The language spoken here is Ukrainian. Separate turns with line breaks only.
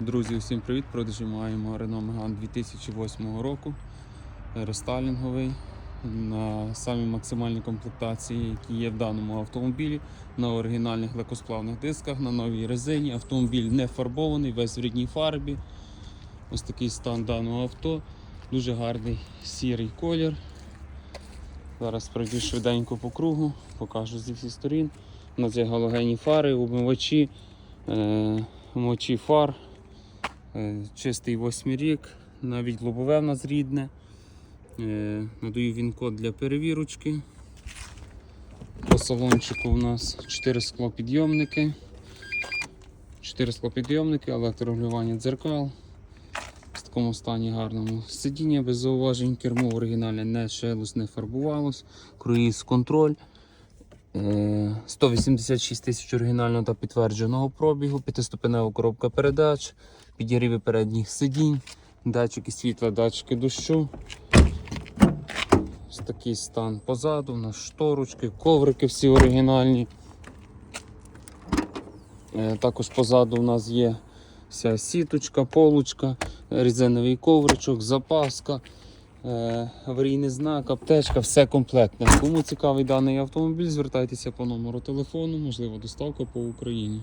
Друзі, усім привіт! Продажі маємо Renault Megane 2008 року. Рестайлінговий на самій максимальній комплектації, які є в даному автомобілі, на оригінальних легкосплавних дисках, на новій резині. Автомобіль не фарбований, весь в рідній фарбі. Ось такий стан даного авто. Дуже гарний сірий колір. Зараз пройду швиденько по кругу, покажу зі всіх сторін. У нас є галогенні фари, умивачі, е, мочі фар. Е, Чистий восьмий рік, навіть лобове в нас рідне. Е, Надаю він код для перевірочки. По салончику у нас 4 склопідйомники. 4 склопідйомники, електрорегулювання дзеркал. В такому стані гарному. Сидіння без зауважень, кермо оригінальне не шелось, не фарбувалось. Круїз контроль. Е, 186 тисяч оригінального та підтвердженого пробігу, п'ятиступенева коробка передач, підігріви передніх сидінь, датчики світла, датчики дощу. Ось такий стан позаду, у нас шторочки, коврики всі оригінальні. Е, Також позаду у нас є вся сіточка, полочка, різиновий ковричок, запаска, аварійний знак, аптечка, все комплектне. Кому цікавий даний автомобіль, звертайтеся по номеру телефону, можливо, доставка по Україні.